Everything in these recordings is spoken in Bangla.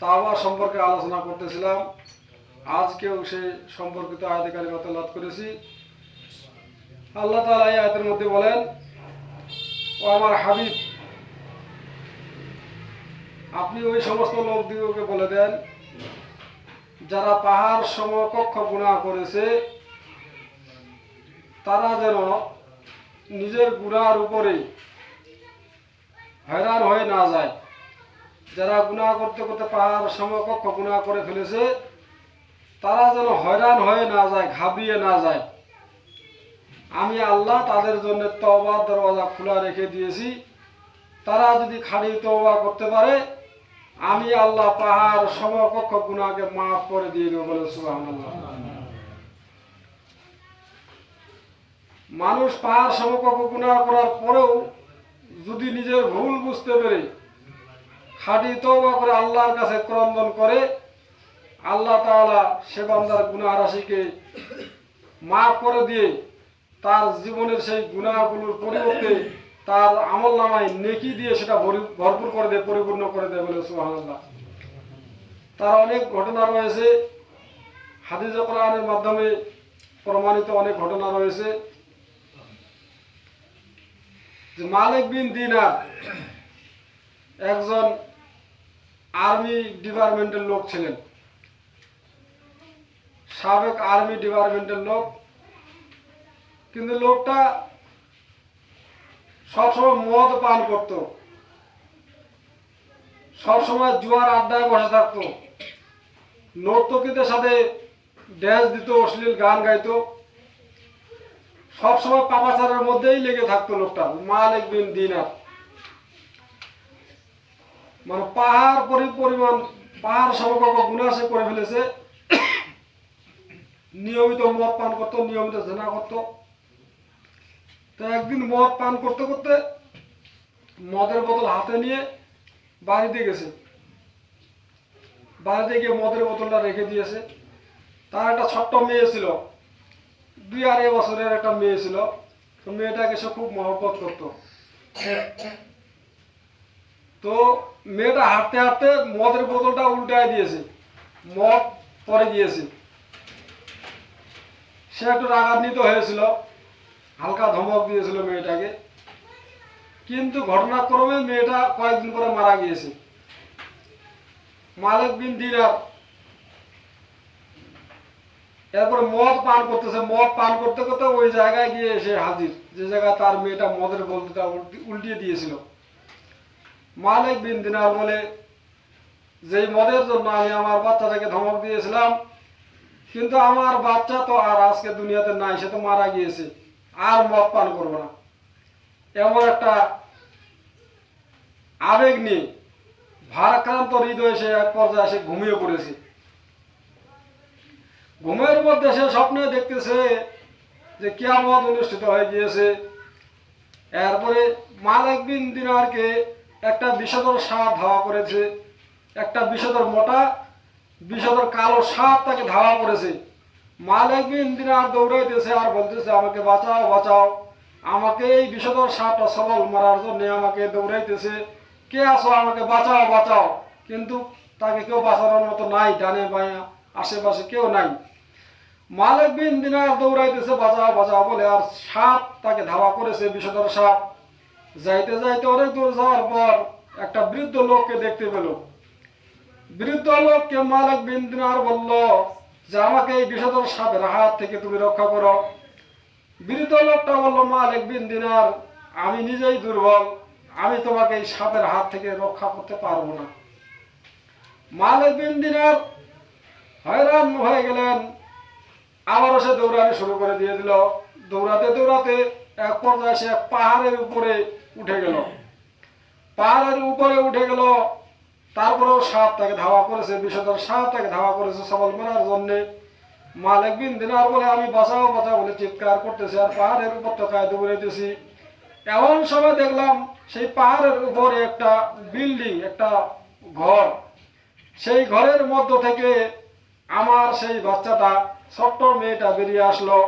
তাওবা সম্পর্কে আলোচনা করতেছিলাম। আজকেও সে সম্পর্কিত আয়াতে কারিমাতে লাভ করেছি। আল্লাহ তাআলা এই আয়াতের মধ্যে বলেন, ও আমার হাবিব, আপনি ওই সমস্ত লোকদিগকে বলে দেন, যারা পাহাড় সমকক্ষ গুণা করেছে, তারা যেন নিজের গুণার উপরে হয়রান হয়ে না যায়। যারা গুণা করতে করতে পাহাড় সমকক্ষ গুণা করে ফেলেছে, তারা যেন হয়রান হয়ে না যায়, ঘাবড়িয়ে না যায়। আমি আল্লাহ তাদের জন্য তওবার দরওয়াজা খোলা রেখে দিয়েছি। তারা যদি খালি তওবা করতে পারে, আমি আল্লাহ পাহাড় সমকক্ষ গুণাকে মাফ করে দিয়ে দেবো বলে সুবহানাল্লাহ। মানুষ পাহাড় সমকক্ষ গুণা করার পরেও যদি নিজের ভুল বুঝতে পেরে খাঁটি তওবা করে আল্লাহর কাছে ক্রন্দন করে আল্লাহ তাআলা সে বান্দার গুনাহ রাশিকে মাফ করে দিয়ে তার জীবনের সেই গুনাহগুলোর পরিবর্তে তার আমল নামায় নেকি দিয়ে সেটা ভরি- ভরপুর করে দেয়, পরিপূর্ণ করে দেয় বলে সুবহানাল্লাহ। তার অনেক ঘটনা রয়েছে। হাদিস, কোরআনের মাধ্যমে প্রমাণিত অনেক ঘটনা রয়েছে। যে মালিক বিন দিনার একজন আর্মি ডিপার্টমেন্টের লোক ছিলেন। সাবেক আর্মি ডিপার্টমেন্টের লোক। কিন্তু লোকটা সবসময় মদ পান করত। সবসময় জুয়ার আড্ডায় বসে থাকতো। নর্তকীদের সাথে ড্যান্স দিত, অশ্লীল গান গাইত। সবসময় পাপাচারের মধ্যেই লেগে থাকতো লোকটা, মালিক বিন দিনার। মানে পাহাড় পরি পরিমাণ, পাহাড় সমকক্ষ গুণা সে করে ফেলেছে। নিয়মিত মদ পান করতো, নিয়মিত জেনা করতো। তো একদিন মদ পান করতে করতে মদের বোতল হাতে নিয়ে বাড়িতে গেছে। বাড়িতে গিয়ে মদের বোতলটা রেখে দিয়েছে। তার একটা ছোট্ট মেয়ে ছিল। দুই আড়াই বছরের একটা মেয়ে ছিল। তো মেয়েটাকে সে খুব মহব্বত করতো। তো মেয়েটা হাঁটতে হাঁটতে মদের বোতলটা উল্টায় দিয়েছে। মদ পরে দিয়েছে। সে একটু রাগান্বিত হয়েছিল। হালকা ধমক দিয়েছিল মেয়েটাকে। কিন্তু ঘটনাক্রমে মেয়েটা কয়েকদিন পরে মারা গিয়েছে। মালিক বিন দিনার। এরপরে মদ পান করতেছে। মদ পান করতে করতে ওই জায়গায় গিয়ে এসে হাজির। যে জায়গায় তার মেয়েটা মদের বলতেটা উল্টিয়ে দিয়েছিল। মালিক বিন দিনার বলে, যেই মদের জন্য আমি আমার বাচ্চাটাকে ধমক দিয়েছিলাম, কিন্তু আমার বাচ্চা তো আর আজকে দুনিয়াতে নাই, সে তো মারা গিয়েছে, আর মদ পান করব না। এমন একটা আবেগ নিয়ে ভারাক্রান্ত হৃদয়ে সে এক পর্যায়ে সে ঘুমিয়ে পড়েছে। ঘুমের মধ্যে সে স্বপ্নে দেখতেছে যে কিয়ামত অনুষ্ঠিত হয়ে গিয়েছে। এরপরে মালিক বিন দিনারকে একটা বিষধর সাপ ধাওয়া করেছে, একটা বিষধর মোটা, বিষধর কালো সাপ তাকে ধাওয়া করেছে। মালিক বিন দিনার দৌড়াইতেছে আর বলতেছে, আমাকে বাঁচাও বাঁচাও। আমাকে এই বিষধর সাপটা সবল মারার জন্য আমাকে দৌড়াইতেছে। কে আসো আমাকে বাঁচাও বাঁচাও। কিন্তু তাকে কেউ বাঁচানোর মতো নাই, ডানে বাঁয়া আশেপাশে কেউ নাই। মালিক বিন দিনার দৌড়াইতেছে, বাঁচাও বাঁচাও বলে আর সাপ তাকে ধাওয়া করেছে, বিষধর সাপ। যাইতে যাইতে অনেক দূর যাওয়ার পর একটা বৃদ্ধ লোককে দেখতে পেল। বৃদ্ধ লোককে মালিক বিন বলল, যে আমাকে এই বিষধর সাপের হাত থেকে তুমি রক্ষা করো। বৃদ্ধ লোকটা বলল, মালিক বিন দিনার, আমি নিজেই দুর্বল, আমি তোমাকে এই সাপের হাত থেকে রক্ষা করতে পারব না। মালিক বিন দিনার হয়রান হয়ে গেলেন। আবারও সে দৌড়ানি শুরু করে দিয়ে দিল। দৌড়াতে দৌড়াতে এক পর্যায়ে সে পাহাড়ের উপরে উঠে গেল। পাহাড়ের উপরে উঠে গেল। তারপরেও সাপ তাকে ধাওয়া করেছে, বিষধর সাপ তাকে ধাওয়া করেছে সবল মারার জন্যে। মালিক বিন দিনার বলে, আমি বাঁচাও বাঁচাও বলে চিৎকার করতেছি আর পাহাড়ের উপর তো কায় দৌড়াইতেছি এমন সময় দেখলাম, সেই পাহাড়ের উপরে একটা বিল্ডিং, একটা ঘর। সেই ঘরের মধ্য থেকে আমার সেই বাচ্চাটা, ছোট্ট মেয়েটা বেরিয়ে আসলো।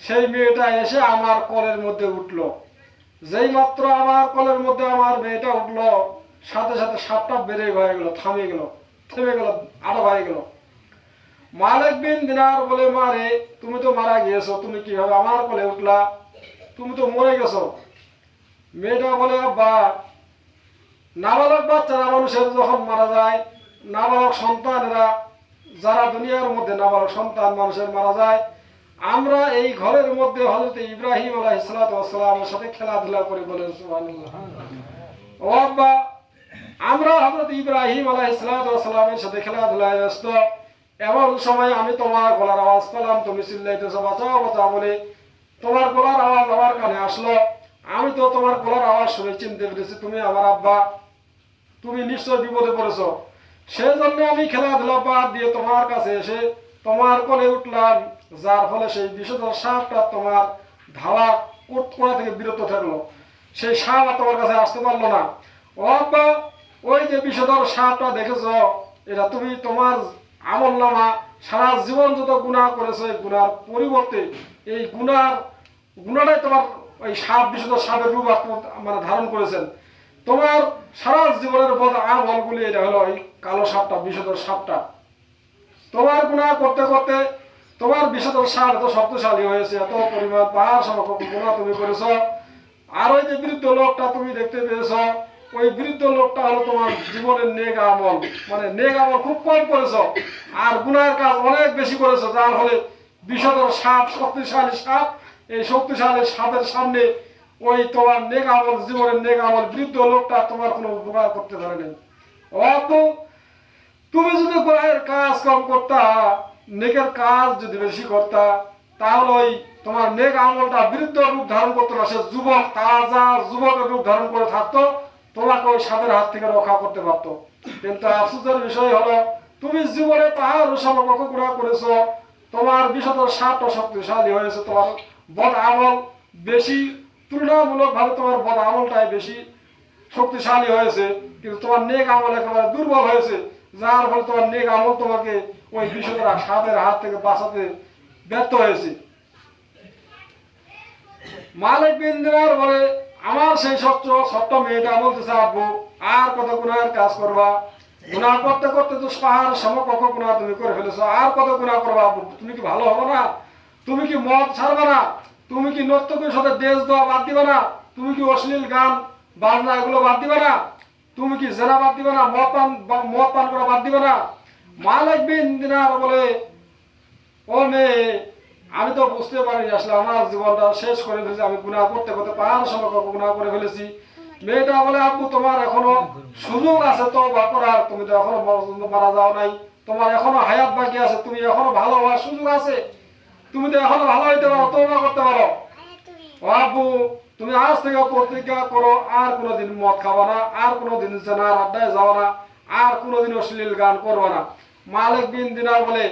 সেই মেয়েটা এসে আমার কলের মধ্যে উঠল। যেই মাত্র আমার কলের মধ্যে আমার মেয়েটা উঠল, সাথে সাথে সাপটা বেড়ে হয়ে গেল, থামে গেল, থেমে গেল আটা হয়ে গেল। মালিক বিন দিনার বলে মারে তুমি তো মারা গিয়েছো, তুমি কীভাবে আমার কোলে উঠলা? তুমি তো মরে গেছো। মেয়েটা বলে, আব্বা, নাবালক বাচ্চারা, মানুষের যখন মারা যায়, নাবালক সন্তানেরা, যারা দুনিয়ার মধ্যে নাবালক সন্তান, মানুষের মারা যায় আমরা এই ঘরের মধ্যে হজরত ইব্রাহিম আলাইসালামের সাথে খেলাধুলা করে বলেন ও আব্বা, আমরা হজরত ইব্রাহিম আলাইসালামের সাথে খেলাধুলায় ব্যস্ত। এমন সময় আমি তোমার গলার আওয়াজ পেলাম, তুমি চিল্লাইতেছো বাঁচাও বাঁচাও বলে তোমার গলার আওয়াজ আমার কানে আসলো। আমি তো তোমার গলার আওয়াজ শুনে চিনতে পেরেছি, তুমি আমার আব্বা। তুমি নিশ্চয় বিপদে পড়েছো। সেজন্য আমি খেলাধুলা বাদ দিয়ে তোমার কাছে এসে তোমার কোলে উঠলাম। যার ফলে সেই বিষধর সাপটা তোমার ধাওয়া করা থেকে বিরত থাকল। সেই সাপ আর তোমার কাছে আসতে পারল না। আব্বা ওই যে বিষধর সাপটা দেখেছ, এটা তুমি তোমার আমল নামা সারা জীবন যত গুণা করেছ, এই গুণার পরিবর্তে এই গুণার গুণাটাই তোমার ওই সাপ, বিষধর সাপের রূপ মানে ধারণ করেছেন। তোমার সারা জীবনের বদ আমলগুলি এটা হলো এই কালো সাপটা, বিষধর সাপটা। তোমার গুণা করতে করতে তোমার বিষধর সাপ এত শক্তিশালী হয়েছে এত পরিমাণ পাহাড় গুণা তুমি করেছ। আর ওই যে বৃদ্ধ লোকটা তুমি দেখতে পেয়েছ ওই বৃদ্ধ লোকটা হলো তোমার জীবনের নেক আমল। মানে নেক আমল খুব কম করেছ আর গুণার কাজ অনেক বেশি করেছ যার ফলে বিষধর সাপ শক্তিশালী সাপ এই শক্তিশালী সাপের সামনে ওই তোমার নেক আমল জীবনের নেক আমল বৃদ্ধ লোকটা তোমার কোনো উপকার করতে পারেনি ও আব্বু, তুমি যদি গুনাহের কাজ কম করতা নেকের কাজ যদি বেশি করতা, তাহলে ওই তোমার নেক আমলটা বৃদ্ধ রূপ ধারণ করতো না। সে যুবক, তাজা যুবকের রূপ ধারণ করে থাকতো, তোমাকে ওই সাপের হাত থেকে রক্ষা করতে পারতো। কিন্তু আফসোসের বিষয় হলো, তুমি জীবনে তাহার সমকক্ষ গুণা করেছ, তোমার বিষধর সাপটা শক্তিশালী হয়েছে, তোমার বদ আমল বেশি, তুলনামূলকভাবে তোমার বদ আমলটাই বেশি শক্তিশালী হয়েছে, কিন্তু তোমার নেক আমল একেবারে দুর্বল হয়েছে, যার ফলে তোমার নেক আমল তোমাকে ওই বিষয়টা সাপের হাত থেকে বাঁচাতে ব্যর্থ হয়েছে। মালিক বিন দিনার বলে, আমার সেই সত্য সত্য মেয়েটা বলতেছে আব্বু আর কত গুণার কাজ করবা? গুণা করতে করতে তো সমকক্ষ গুণা তুমি করে ফেলেছো, আর কত গুণা করবা? আব্বু তুমি কি ভালো হবে না? তুমি কি মদ ছাড়বে না? তুমি কি নর্তকের সাথে দেশ দেওয়া বাদ দিবে না? তুমি কি অশ্লীল গান, বাজনা এগুলো বাদ দিবে না? তুমি কি জেনা বাদ দিবে না? মদ পান মদ পান করা বাদ দিবে না? মালিক বিন দিনার বলে, ও মেয়ে, আমি তো বুঝতে পারিনি আসলে আমার জীবনটা শেষ করে ফেলেছি, আমি গুণা করতে করতে পাহাড় সমকক্ষ গুণা করে ফেলেছি। মেয়েটা বলে, আব্বু, তোমার এখনও সুযোগ আছে তো বা করার। তুমি তো এখনও মারা যাও নাই। তোমার এখনও হায়াত বাকি আছে, তুমি এখনও ভালো হওয়ার সুযোগ আছে। তুমি তো এখনও ভালো হইতে পারো তোবা করতে পারো। আব্বু, তুমি আজ থেকে প্রতিজ্ঞা করো, আর কোনোদিন মদ খাবা না, আর কোনোদিন জেনার আড্ডায় যাব না, আর কোনোদিন অশ্লীল গান করব না। মালিক বিন দিনার বলে,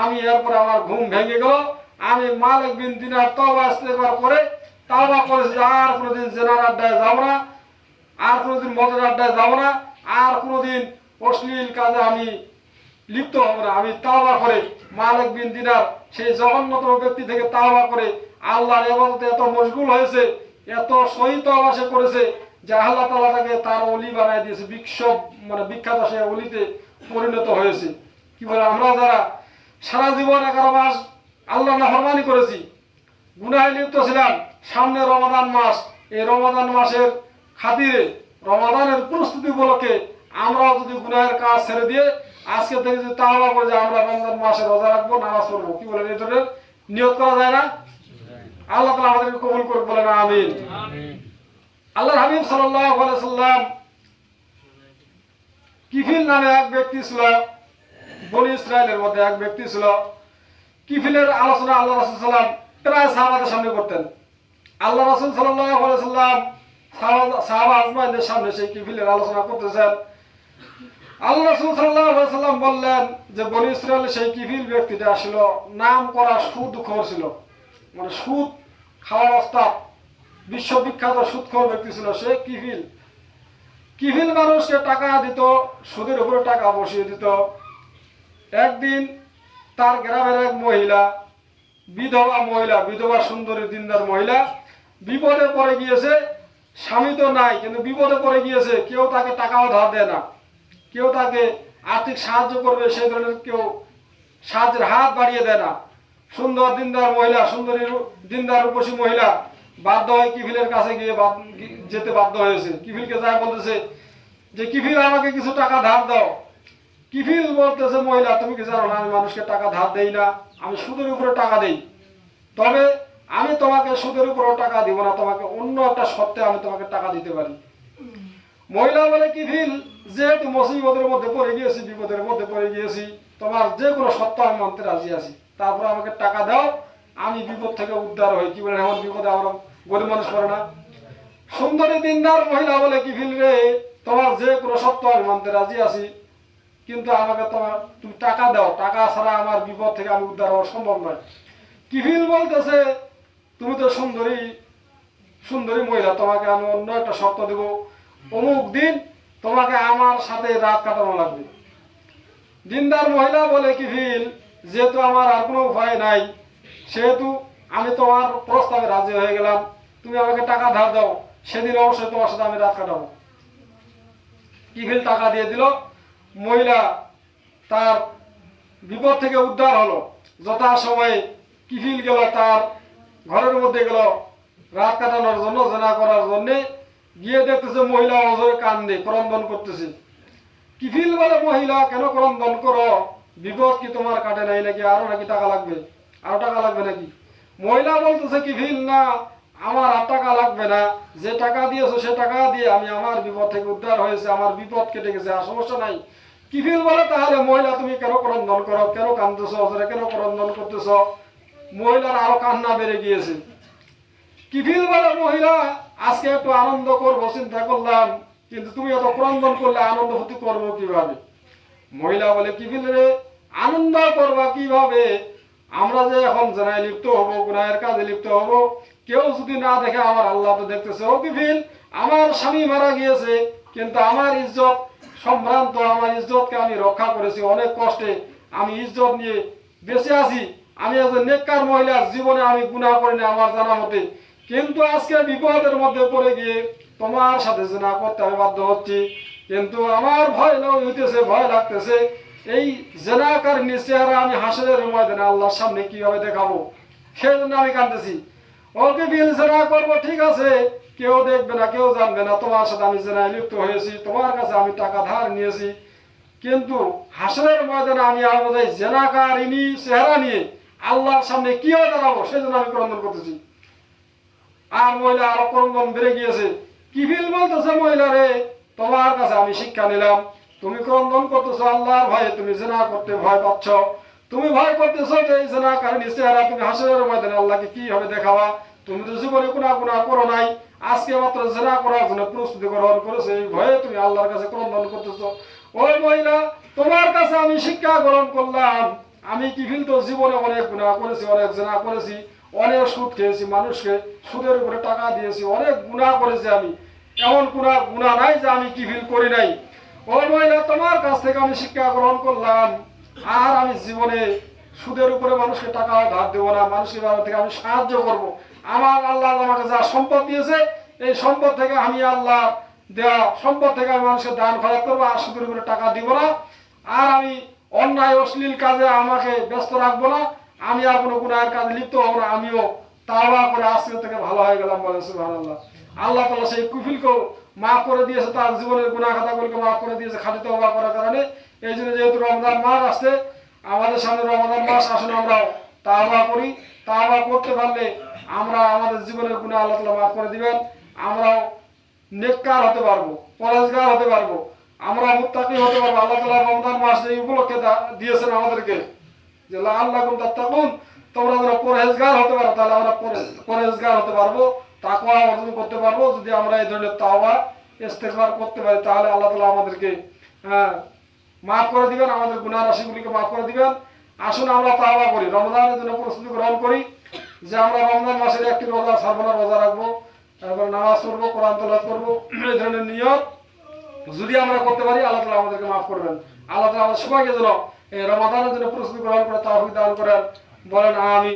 আমি এরপরে আমার ঘুম ভেঙে গেল। আমি মালিক বিন দিনার তবা ইস্তেগফার করে তাওবা করেছি, আর কোনোদিন জেনার আড্ডায় যাব না, আর কোনোদিন মদের আড্ডায় যাব না, আর কোনোদিন অশ্লীল কাজে আমি লিপ্ত হব না। আমি তাওবা করে মালিক বিন দিনার সেই জগন্নাথ ব্যক্তি থেকে তাওবা করে আল্লাহর এবাদতে এত মশগুল হয়েছে, এত সহিত আবাসে করেছে, যে আল্লাহ তালা তাকে তার অলি বানায় দিয়েছে, বিক্ষোভ মানে বিখ্যাত সে অলিতে পরিণত হয়েছে। কি বলে আমরা যারা সারা জীবন এগারো মাস আল্লাহ নাফরমানি করেছি গুনাহে লিপ্ত ছিলাম সামনে রমাদান মাস এই রমাদান মাসের খাতিরে রমাদানের প্রস্তুতি উপলক্ষে আমরাও যদি গুনাহের কাজ ছেড়ে দিয়ে আজকে থেকে যদি তাহলে করে যে আমরা রমজান মাসে রোজা রাখব নামাজ পড়ব কি বলেন এই ধরনের নিয়ত করা যায় না? আল্লাহ তালা আমাদেরকে কবুল করে বলেন আমিন। আল্লাহ হাবিব সাল্লাহ সাল্লাম কিফিল নামে এক ব্যক্তি ছিল বনি ইসরায়েলের মধ্যে এক ব্যক্তি ছিল, কিফিলের আলোচনা আল্লাহ রাসুল সাল্লাম প্রায় সাহাবাদের সামনে করতেন। আল্লাহ রাসুল সাল্লাহ সাল্লাম সাহাবা আজমাইদের সামনে সেই কিফিলের আলোচনা করতেছেন। আল্লাহ রাসুল সাল্লাহ সাল্লাম বললেন যে, বনি ইসরায়েলের সেই কিফিল ব্যক্তিটা ছিল নাম করা সুদ খোর ছিল। মানে সুদ খাওয়ার অস্তাব, বিশ্ববিখ্যাত সুদখোর ব্যক্তি ছিল সে কিফিল। কিফিল মানুষকে টাকা দিত, সুদের উপরে টাকা বসিয়ে দিত। একদিন তার গ্রামের এক মহিলা, বিধবা মহিলা, বিধবা সুন্দরী দিনদার মহিলা, বিপদে পড়ে গিয়েছে, স্বামী তো নাই, কিন্তু বিপদে পড়ে গিয়েছে, কেউ তাকে টাকাও ধার দেয় না। কেউ তাকে আর্থিক সাহায্য করবে সেই ধরনের কেউ সাহায্যের হাত বাড়িয়ে দেয় না। সুন্দর দিনদার মহিলা, সুন্দরী দিনদার রূপসী মহিলা বাধ্য হয়ে কিফিলের কাছে গিয়ে যেতে বাধ্য হয়েছে। কিফিলকে যা বলতেছে যে কিফিল আমাকে কিছু টাকা ধার দাও। কিফিল বলতেছে মহিলা, তুমি কি জানো না, আমি মানুষকে টাকা ধার দেই না, আমি সুদের উপরে টাকা দেই। তবে আমি তোমাকে সুদের উপরেও টাকা দিব না, তোমাকে অন্য একটা শর্তে আমি তোমাকে টাকা দিতে পারি। মহিলা বলে কি ফিল যেহেতু মুসিবতের মধ্যে পড়ে গিয়েছি, বিপদের মধ্যে পড়ে গিয়েছি, তোমার যে কোনো সত্য আমি মানতে রাজি আছি। তারপর আমাকে টাকা দাও, আমি বিপদ থেকে উদ্ধার হই। কি বলে, এমন বিপদে আমরা গরিব মানুষ করে না। সুন্দরী দিনদার মহিলা বলে কি ফিল রে? তোমার যে কোনো সত্য আমি মানতে রাজি আছি। কিন্তু আমাকে তোমার তুমি টাকা দাও, টাকা ছাড়া আমার বিপদ থেকে আমি উদ্ধার হওয়া সম্ভব নয়। কিফিল বলতেছে, তুমি তো সুন্দরী সুন্দরী মহিলা, তোমাকে আমি অন্য একটা শর্ত দেব। অমুক দিন তোমাকে আমার সাথে রাত কাটানো লাগবে। দিনদার মহিলা বলে কিফিল যেহেতু আমার আর কোনো উপায় নাই, সেহেতু আমি তোমার প্রস্তাবে রাজি হয়ে গেলাম। তুমি আমাকে টাকা ধার দাও, সেদিন অবশ্যই তোমার সাথে আমি রাত কাটাবো। কিফিল টাকা দিয়ে দিল। মহিলা তার বিপদ থেকে উদ্ধার হলো। যথা সময়ে কিফিল গেল তার ঘরের মধ্যে গেল রাত কাটানোর জন্য, জেনা করার জন্যে। গিয়ে দেখতেছে মহিলা অজয় কান্দে ক্রন্দন করতেছে। কিফিল বলে, মহিলা, কেন ক্রন্দন করো? বিপদ কি তোমার কাটে নাই নাকি? আরও নাকি টাকা লাগবে? আরও টাকা লাগবে নাকি? মহিলা বলতেছে, কিফিল, না আমার আর টাকা লাগবে না। যে টাকা দিয়েছ, সে টাকা দিয়ে আমি আমার বিপদ থেকে উদ্ধার হয়েছে, আমার বিপদ কেটে গেছে, আর সমস্যা নাই। কিফিল বলে তাহলে, মহিলা তুমি কেন ক্রন্দন করো? কেন কান্দতেছ অজরে কেন ক্রন্দন করতেছ? মহিলার আরও কান্না বেড়ে গিয়েছে। কিফিল বলে মহিলা? আজকে একটু আনন্দ করব, চিন্তা করলাম, কিন্তু তুমি এত ক্রন্দন করলে আনন্দ হতে করব কীভাবে? মহিলা বলে কিফিল রে? আনন্দ করবা কীভাবে? আমরা যে এখন জেনায় লিপ্ত হব, গুনাহের কাজে লিপ্ত হব কেউ যদি না দেখে আমার আল্লাহ তো দেখতেছে ও কিফিল আমার স্বামী মারা গিয়েছে, কিন্তু আমার ইজ্জত, সম্ভ্রান্ত আমার ইজ্জতকে আমি রক্ষা করেছি, অনেক কষ্টে আমি ইজ্জত নিয়ে বেঁচে আছি। আমি একজন নেককার মহিলার জীবনে আমি গুনাহ করিনি আমার জানা মতে। কিন্তু আজকে বিপদের মধ্যে পড়ে গিয়ে তোমার সাথে জেনা করতে আমি বাধ্য হচ্ছি। কিন্তু আমার ভয় হইতেছে, ভয় লাগতেছে। এই জেনাকার নিচে আমি হাসরের ময়দানে আল্লাহর সামনে কীভাবে দেখাবো? সেই জন্য আমি কাঁদতেছি। ওকে বিল জেনা করব, ঠিক আছে। কেউ দেখবে না, কেউ জানবে না। তোমার সাথে আমি জেনায় লিপ্ত হয়েছি, তোমার কাছে আমি টাকা ধার নিয়েছি। কিন্তু হাসরের ময়দানে আমি আমাদের জেনাকারিনী চেহারা নিয়ে আল্লাহর সামনে কীভাবে দাঁড়াবো সেই জন্য আমি ক্রন্দন করতেছি। আর মহিলা আরও ক্রন্দন বেড়ে গিয়েছে। কি ফিল বলতেছে মহিলা রে? তোমার কাছে আমি শিক্ষা নিলাম। তুমি ক্রন্দন করতেছো আল্লাহর ভয়ে, তুমি জেনা করতে ভয় পাচ্ছ। তুমি ভয় করতেছো যে এই জেনা কারণ চেহারা তুমি হাসরের ময়দানে আল্লাহকে কীভাবে দেখাবা? তুমি তো জীবনে গুণা গুণা করো নাই। আজকে মাত্র জেনা করার জন্য প্রস্তুতি গ্রহণ করেছ। এই ভয়ে তুমি আল্লাহর কাছে ক্রন্দন করতেছো। ওই মহিলা, তোমার কাছে আমি শিক্ষা গ্রহণ করলাম। আমি কি ফিল তো জীবনে অনেক গুণা করেছি, অনেক জেনা করেছি, অনেক সুদ খেয়েছি, মানুষকে সুদের উপরে টাকা দিয়েছি, অনেক গুণা করেছি আমি। এমন গুণা গুণা নাই যে আমি কি ফিল করি নাই। ওই মহিলা, তোমার কাছ থেকে আমি শিক্ষা গ্রহণ করলাম। আর আমি জীবনে সুদের উপরে মানুষকে টাকা ধার দেবো না, মানুষের ব্যাপার থেকে আমি সাহায্য করব। আমার আল্লাহ আমাকে যা সম্পদ দিয়েছে, এই সম্পদ থেকে আমি আল্লাহ দেওয়া সম্পদ থেকে আমি মানুষকে দান খরচ করব, আর সুদের উপরে টাকা দিব না। আর আমি অন্যায়, অশ্লীল কাজে আমাকে ব্যস্ত রাখব না। আমি আর কোনো গুণায়ের কাজে লিপ্ত হব না। আমিও তাওবা করে আজকে থেকে ভালো হয়ে গেলাম বলে সুবহান আল্লাহ আল্লাহ তালা সেই কুফিলকেও মাফ করে দিয়েছে, তার জীবনের গুণা খাতাগুলোকে মাফ করে দিয়েছে খালি তওবা করার কারণে। এই জন্য যেহেতু রমজান মাস আসছে, আমাদের সামনে রমজান মাস আসুন আমরাও তাওবা করি। তাওবা করতে পারলে আমরা আমাদের জীবনের গুণা আল্লাহ তালা মাফ করে দিবেন। আমরাও নেককার হতে পারব পরেজগার হতে পারব, আমরা মুত্তাকি হতে পারব। আল্লাহ তালা রমজান মাস এই উপলক্ষে দিয়েছেন আমাদেরকে, যে আল্লাহ কোন তাত্তাকুন, তোমরা যেন পরেজগার হতে পারো, তাহলে আমরা পরে- পরেজগার হতে পারব, তাকওয়া অর্জন করতে পারব। যদি আমরা এই ধরনের তাওবা ইস্তেগফার করতে পারি, তাহলে আল্লাহ তালা আমাদেরকে হ্যাঁ মাফ করে দিবেন, আমাদের গুনাহ রাশিগুলিকে মাফ করে দিবেন। আসুন আমরা তাওবা করি, রমজানের জন্য প্রস্তুতি গ্রহণ করি যে আমরা রমজান মাসের একটি রোজা সারবনা রোজা রাখব, তারপর নামাজ পড়ব, কোরআন তলাত করব, এই ধরনের নিয়ত যদি আমরা করতে পারি, আল্লাহ তালা আমাদেরকে মাফ করবেন। আল্লাহ তালা আমাদের সবাইকে যেন এই রমাদানের জন্য প্রস্তুতি গ্রহণ করে তাহলে দান করেন। বলেন আমি